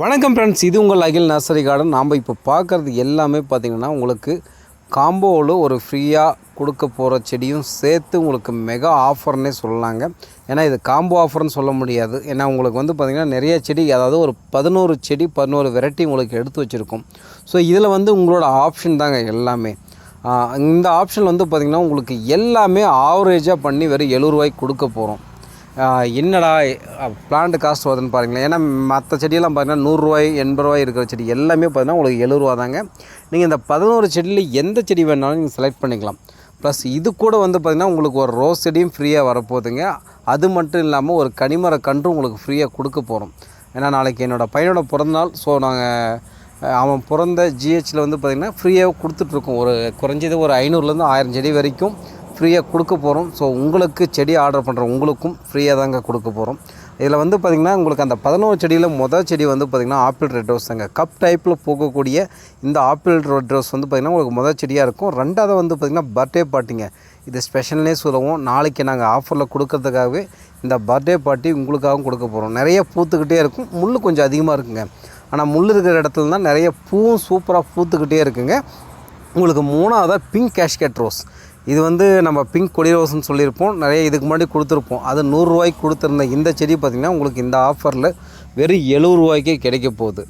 வணக்கம் ஃப்ரெண்ட்ஸ் இது உங்கள் அகில் நர்சரி கார்டன் நாம் இப்போ பார்க்குறது எல்லாமே பார்த்திங்கன்னா உங்களுக்கு காம்போவில் ஒரு ஃப்ரீயாக கொடுக்க போகிற செடியும் சேர்த்து உங்களுக்கு மெகா ஆஃபர்னே சொல்லலாங்க. ஏன்னா இது காம்போ ஆஃபர்னு சொல்ல முடியாது. ஏன்னா உங்களுக்கு வந்து பார்த்திங்கன்னா நிறைய செடி அதாவது ஒரு பதினோரு செடி பதினோரு வெரைட்டி உங்களுக்கு எடுத்து வச்சுருக்கோம். ஸோ இதில் வந்து உங்களோட ஆப்ஷன் தாங்க எல்லாமே. இந்த ஆப்ஷன் வந்து பார்த்திங்கன்னா உங்களுக்கு எல்லாமே ஆவரேஜாக பண்ணி வெறும் எழுபது ரூபாய்க்கு கொடுக்க போகிறோம் என்னடா பிளான்ட் காஸ்ட் வருதுன்னு பாருங்களேன். ஏன்னா மற்ற செடியெல்லாம் பார்த்தீங்கன்னா நூறுரூவாய் எண்பது ரூபாய் இருக்கிற செடி எல்லாமே பார்த்தீங்கன்னா உங்களுக்கு எழுபது தாங்க நீங்கள் இந்த பதினோரு செடியில் எந்த செடி வேணாலும் நீங்கள் செலக்ட் பண்ணிக்கலாம். ப்ளஸ் இது கூட வந்து பார்த்திங்கன்னா உங்களுக்கு ஒரு ரோஸ் செடியும் ஃப்ரீயாக வரப்போகுதுங்க. அது மட்டும் இல்லாமல் ஒரு கனிமர கன்று உங்களுக்கு ஃப்ரீயாக கொடுக்க போகிறோம் ஏன்னா நாளைக்கு என்னோடய பையனோட பிறந்தநாள். ஸோ நாங்கள் அவன் பிறந்த ஜிஹெச்சில் வந்து பார்த்திங்கன்னா ஃப்ரீயாக கொடுத்துட்ருக்கோம் ஒரு குறைஞ்சது ஒரு ஐநூறுலேருந்து ஆயிரம் செடி வரைக்கும். ஃப்ரீயாக கொடுக்க போகிறோம் ஸோ உங்களுக்கு செடி ஆர்டர் பண்ணுற உங்களுக்கும் ஃப்ரீயாக தாங்க கொடுக்க போகிறோம் இதில் வந்து பார்த்திங்கன்னா உங்களுக்கு அந்த பதினோரு செடியில் மொதல் செடி வந்து பார்த்திங்கன்னா ஆப்பிள் ரெட் ரோஸ் தாங்க. கப் டைப்பில் போகக்கூடிய இந்த ஆப்பிள் ரெட் ரோஸ் வந்து பார்த்திங்கன்னா உங்களுக்கு மொதல் செடியாக இருக்கும். ரெண்டாவது வந்து பார்த்திங்கன்னா பர்த்டே பார்ட்டிங்க இது ஸ்பெஷல்னே சொல்லுவோம் நாளைக்கு நாங்கள் ஆஃபரில் கொடுக்கறதுக்காகவே இந்த பர்த்டே பார்ட்டி உங்களுக்காகவும் கொடுக்க போகிறோம் நிறைய பூத்துக்கிட்டே இருக்கும். முள் கொஞ்சம் அதிகமாக இருக்குங்க. ஆனால் முள் இருக்கிற இடத்துல தான் நிறைய பூவும் சூப்பராக பூத்துக்கிட்டே இருக்குங்க. உங்களுக்கு மூணாவதாக பிங்க் கேஷ்கெட் ரோஸ் இது வந்து நம்ம பிங்க் கொடி ரோஸ்னு சொல்லியிருப்போம். நிறைய இதுக்கு முன்னாடி கொடுத்துருப்போம். அது நூறுரூவாய்க்கு கொடுத்துருந்த இந்த செடி பார்த்திங்கன்னா உங்களுக்கு இந்த ஆஃபரில் வெறும் எழுபது ரூபாய்க்கே கிடைக்க போகுது.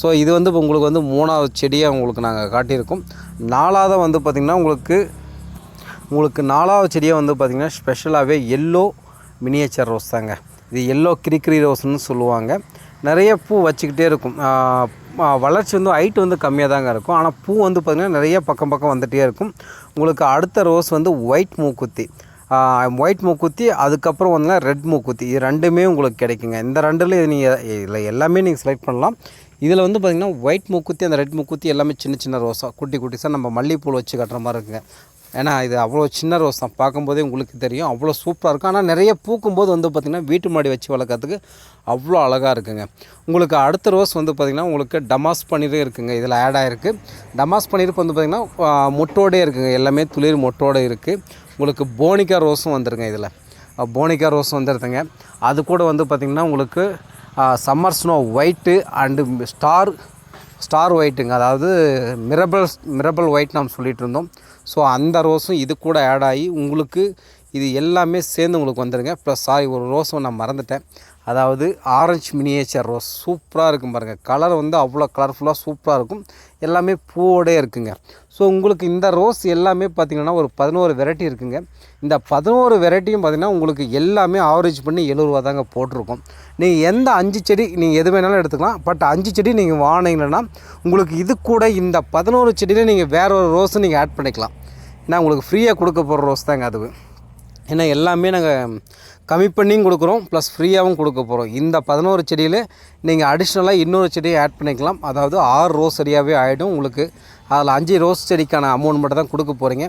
ஸோ இது வந்து இப்போ உங்களுக்கு வந்து மூணாவது செடியாக உங்களுக்கு நாங்கள் காட்டியிருக்கோம். நாலாவது வந்து பார்த்திங்கன்னா உங்களுக்கு உங்களுக்கு நாலாவது செடியாக வந்து பார்த்திங்கன்னா ஸ்பெஷலாகவே எல்லோ மினியேச்சர் ரோஸ் தாங்க. இது எல்லோ கிரிக்கிரி ரோஸ்னு சொல்லுவாங்க. நிறைய பூ வச்சுக்கிட்டே இருக்கும். வளர்ச்சி வந்து ஹைட் வந்து கம்மியாக தாங்க இருக்கும். ஆனால் பூ வந்து பார்த்திங்கன்னா நிறைய பக்கம் பக்கம் வந்துகிட்டே இருக்கும். உங்களுக்கு அடுத்த ரோஸ் வந்து ஒயிட் மூக்குத்தி. ஒயிட் மூக்குத்தி அதுக்கப்புறம் வந்து ரெட் மூக்குத்தி. இது ரெண்டுமே உங்களுக்கு கிடைக்குங்க. இந்த ரெண்டில் இது நீங்கள் இதில் எல்லாமே நீங்கள் செலக்ட் பண்ணலாம். இதில் வந்து பார்த்திங்கன்னா ஒயிட் மூக்குத்தி அந்த ரெட் மூக்குத்தி எல்லாமே சின்ன சின்ன ரோஸாக குட்டி குட்டிஸாக நம்ம மல்லிகைப்பூ வச்சு கட்டுற மாதிரி இருக்குங்க. ஏன்னா இது அவ்வளோ சின்ன ரோஸ் தான். பார்க்கும்போதே உங்களுக்கு தெரியும். அவ்வளோ சூப்பராக இருக்கும். ஆனால் நிறைய பூக்கும்போது வந்து பார்த்திங்கன்னா வீட்டு மாடி வச்சு வளர்க்குறதுக்கு அவ்வளோ அழகாக இருக்குங்க. உங்களுக்கு அடுத்த ரோஸ் வந்து பார்த்திங்கன்னா உங்களுக்கு டமாஸ் பன்னீரும் இருக்குங்க. இதில் ஆட் ஆகிருக்கு டமாஸ் பன்னீர் வந்து பார்த்திங்கன்னா மொட்டோடே இருக்குங்க. எல்லாமே துளிர் மொட்டோடு இருக்குது உங்களுக்கு போனிக்கா ரோஸும் வந்துருங்க இதில். போனிக்கா ரோஸ் வந்துடுதுங்க அது கூட வந்து பார்த்திங்கன்னா உங்களுக்கு summer snow white and star star ஒயிட்டுங்க. அதாவது மிரபல் மிரபல் ஒயிட் நாம் சொல்லிகிட்டு இருந்தோம் ஸோ அந்த ரோஸும் இது கூட ஆட் ஆகி உங்களுக்கு இது எல்லாமே சேர்ந்து உங்களுக்கு வந்துடுங்க ப்ளஸ் சாரி ஒரு ரோஸும் நான் மறந்துட்டேன். அதாவது ஆரஞ்சு மினியேச்சர் ரோஸ் சூப்பராக இருக்கும் பாருங்கள் கலர் வந்து அவ்வளோ கலர்ஃபுல்லாக சூப்பராக இருக்கும். எல்லாமே பூவோடே இருக்குங்க. ஸோ உங்களுக்கு இந்த ரோஸ் எல்லாமே பார்த்திங்கன்னா ஒரு பதினோரு வெரைட்டி இருக்குங்க. இந்த பதினோரு வெரைட்டியும் பார்த்திங்கன்னா உங்களுக்கு எல்லாமே ஆவரேஜ் பண்ணி எழுபது தாங்க போட்டிருக்கோம். நீங்கள் எந்த அஞ்சு செடி நீங்கள் எது வேணாலும் எடுத்துக்கலாம். பட் அஞ்சு செடி நீங்கள் வாங்கினீங்கன்னா உங்களுக்கு இது கூட இந்த பதினோரு செடியில் நீங்கள் வேற ஒரு ரோஸும் நீங்கள் ஆட் பண்ணிக்கலாம். ஏன்னா உங்களுக்கு ஃப்ரீயாக கொடுக்க போகிற ரோஸ் தாங்க அது. ஏன்னா எல்லாமே நாங்கள் கம்மி பண்ணியும் கொடுக்குறோம் ப்ளஸ் ஃப்ரீயாகவும் கொடுக்க போகிறோம் இந்த பதினோரு செடியில் நீங்கள் அடிஷ்னலாக இன்னொரு செடியை ஆட் பண்ணிக்கலாம். அதாவது ஆறு ரோஸ் செடியாகவே ஆகிடும் உங்களுக்கு. அதில் அஞ்சு ரோஸ் செடிக்கான அமௌண்ட் மட்டும் தான் கொடுக்க போகிறீங்க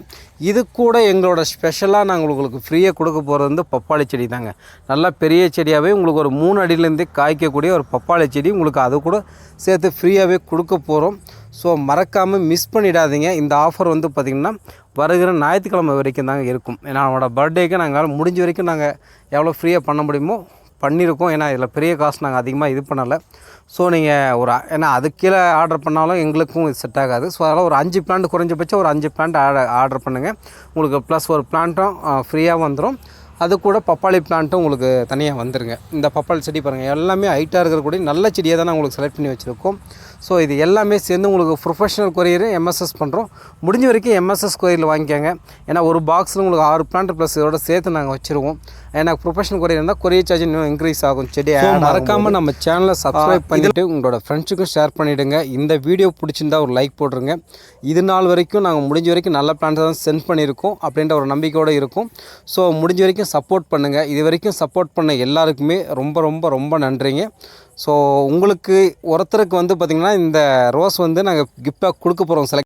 இது கூட எங்களோட ஸ்பெஷலாக நாங்கள் உங்களுக்கு ஃப்ரீயாக கொடுக்க போகிறது வந்து பப்பாளி செடி தாங்க. நல்லா பெரிய செடியாகவே உங்களுக்கு ஒரு மூணு அடியிலேருந்தே காய்க்கக்கூடிய ஒரு பப்பாளி செடி. உங்களுக்கு அது கூட சேர்த்து ஃப்ரீயாகவே கொடுக்க போகிறோம் ஸோ மறக்காமல் மிஸ் பண்ணிடாதீங்க. இந்த ஆஃபர் வந்து பார்த்திங்கன்னா வருகிற ஞாயிற்றுக்கிழமை வரைக்கும் தாங்க இருக்கும். ஏன்னா அவனோட பர்த்டேக்கு நாங்கள் முடிஞ்ச வரைக்கும் நாங்கள் எவ்வளோ ஃப்ரீயாக பண்ண முடியுமோ பண்ணியிருக்கோம் ஏன்னா இதில் பெரிய காசு நாங்கள் அதிகமாக இது பண்ணலை. ஸோ நீங்கள் ஒரு ஏன்னா அது கீழே ஆர்டர் பண்ணாலும் எங்களுக்கும் இது செட் ஆகாது. ஸோ அதனால் ஒரு அஞ்சு பிளான்ட் குறைஞ்சபட்சம் ஒரு அஞ்சு பிளான்ட் ஆர்டர் ஆர்டர் பண்ணுங்கள் உங்களுக்கு ப்ளஸ் ஒரு பிளான்ட்டும் ஃப்ரீயாக வந்துடும் அது கூட பப்பாளி பிளான்ட்டும் உங்களுக்கு தனியாக வந்துருங்க. இந்த பப்பாளி செடி பாருங்கள் எல்லாமே ஹைட்டாக இருக்கக்கூடிய நல்ல செடியாக தான் உங்களுக்கு செலக்ட் பண்ணி வச்சுருக்கோம். ஸோ இது எல்லாமே சேர்ந்து உங்களுக்கு ப்ரொஃபஷனல் கொரியர் எம்எஸ்எஸ் பண்ணுறோம் முடிஞ்ச வரைக்கும் எம்எஸ்எஸ் கொரியரில் வாங்கிக்கோங்க. ஏன்னா ஒரு பாக்ஸில் உங்களுக்கு ஆறு பிளான்ட் ப்ளஸ் இதோட சேர்த்து நாங்கள் வச்சுருவோம். ஏன்னா ப்ரொஃபஷனல் கொரியர் இருந்தால் கொரியர் சார்ஜ் இன்னும் இன்க்ரீஸ் ஆகும். செடி மறக்காமல் நம்ம சேனலை சப்ஸ்கிரைப் பண்ணிவிட்டு உங்களோட ஃப்ரெண்ட்ஸுக்கும் ஷேர் பண்ணிவிடுங்க இந்த வீடியோ பிடிச்சிருந்தா ஒரு லைக் போட்டுருங்க. இது நாள் வரைக்கும் நாங்கள் முடிஞ்ச வரைக்கும் நல்ல பிளான்ஸ் தான் சென்ட் பண்ணியிருக்கோம். அப்படின்ற ஒரு நம்பிக்கையோடு இருக்கும். ஸோ முடிஞ்ச வரைக்கும் சப்போர்ட் பண்ணுங்கள் இது வரைக்கும் சப்போர்ட் பண்ண எல்லாருக்குமே ரொம்ப ரொம்ப ரொம்ப நன்றிங்க. ஸோ உங்களுக்கு ஒருத்தருக்கு வந்து பார்த்திங்கன்னா இந்த ரோஸ் வந்து நாங்கள் கிஃப்டாக கொடுக்க போகிறோம் செலக்ட்